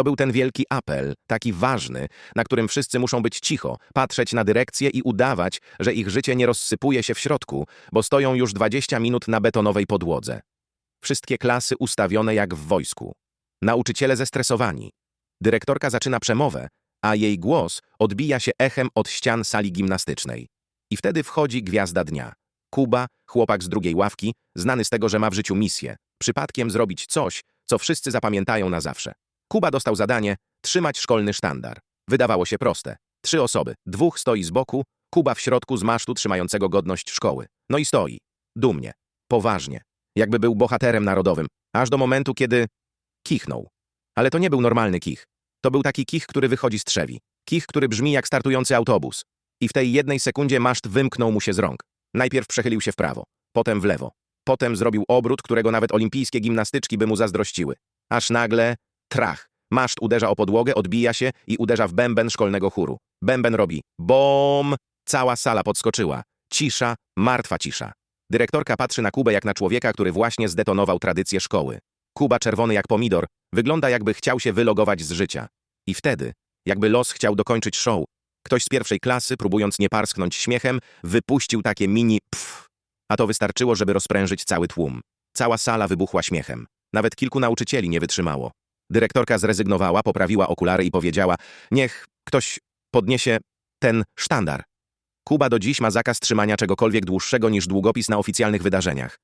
To był ten wielki apel, taki ważny, na którym wszyscy muszą być cicho, patrzeć na dyrekcję i udawać, że ich życie nie rozsypuje się w środku, bo stoją już 20 minut na betonowej podłodze. Wszystkie klasy ustawione jak w wojsku. Nauczyciele zestresowani. Dyrektorka zaczyna przemowę, a jej głos odbija się echem od ścian sali gimnastycznej. I wtedy wchodzi gwiazda dnia. Kuba, chłopak z drugiej ławki, znany z tego, że ma w życiu misję, przypadkiem zrobić coś, co wszyscy zapamiętają na zawsze. Kuba dostał zadanie trzymać szkolny sztandar. Wydawało się proste. Trzy osoby, dwóch stoi z boku, Kuba w środku z masztu trzymającego godność szkoły. No i stoi. Dumnie. Poważnie. Jakby był bohaterem narodowym. Aż do momentu, kiedy... Kichnął. Ale to nie był normalny kich. To był taki kich, który wychodzi z trzewi. Kich, który brzmi jak startujący autobus. I w tej jednej sekundzie maszt wymknął mu się z rąk. Najpierw przechylił się w prawo, potem w lewo. Potem zrobił obrót, którego nawet olimpijskie gimnastyczki by mu zazdrościły. Aż nagle trach. Maszt uderza o podłogę, odbija się i uderza w bęben szkolnego chóru. Bęben robi bom. Cała sala podskoczyła. Cisza, martwa cisza. Dyrektorka patrzy na Kubę jak na człowieka, który właśnie zdetonował tradycję szkoły. Kuba, czerwony jak pomidor, wygląda jakby chciał się wylogować z życia. I wtedy, jakby los chciał dokończyć show, ktoś z pierwszej klasy, próbując nie parsknąć śmiechem, wypuścił takie mini pff. A to wystarczyło, żeby rozprężyć cały tłum. Cała sala wybuchła śmiechem. Nawet kilku nauczycieli nie wytrzymało. Dyrektorka zrezygnowała, poprawiła okulary i powiedziała: Niech ktoś podniesie ten sztandar. Kuba do dziś ma zakaz trzymania czegokolwiek dłuższego niż długopis na oficjalnych wydarzeniach.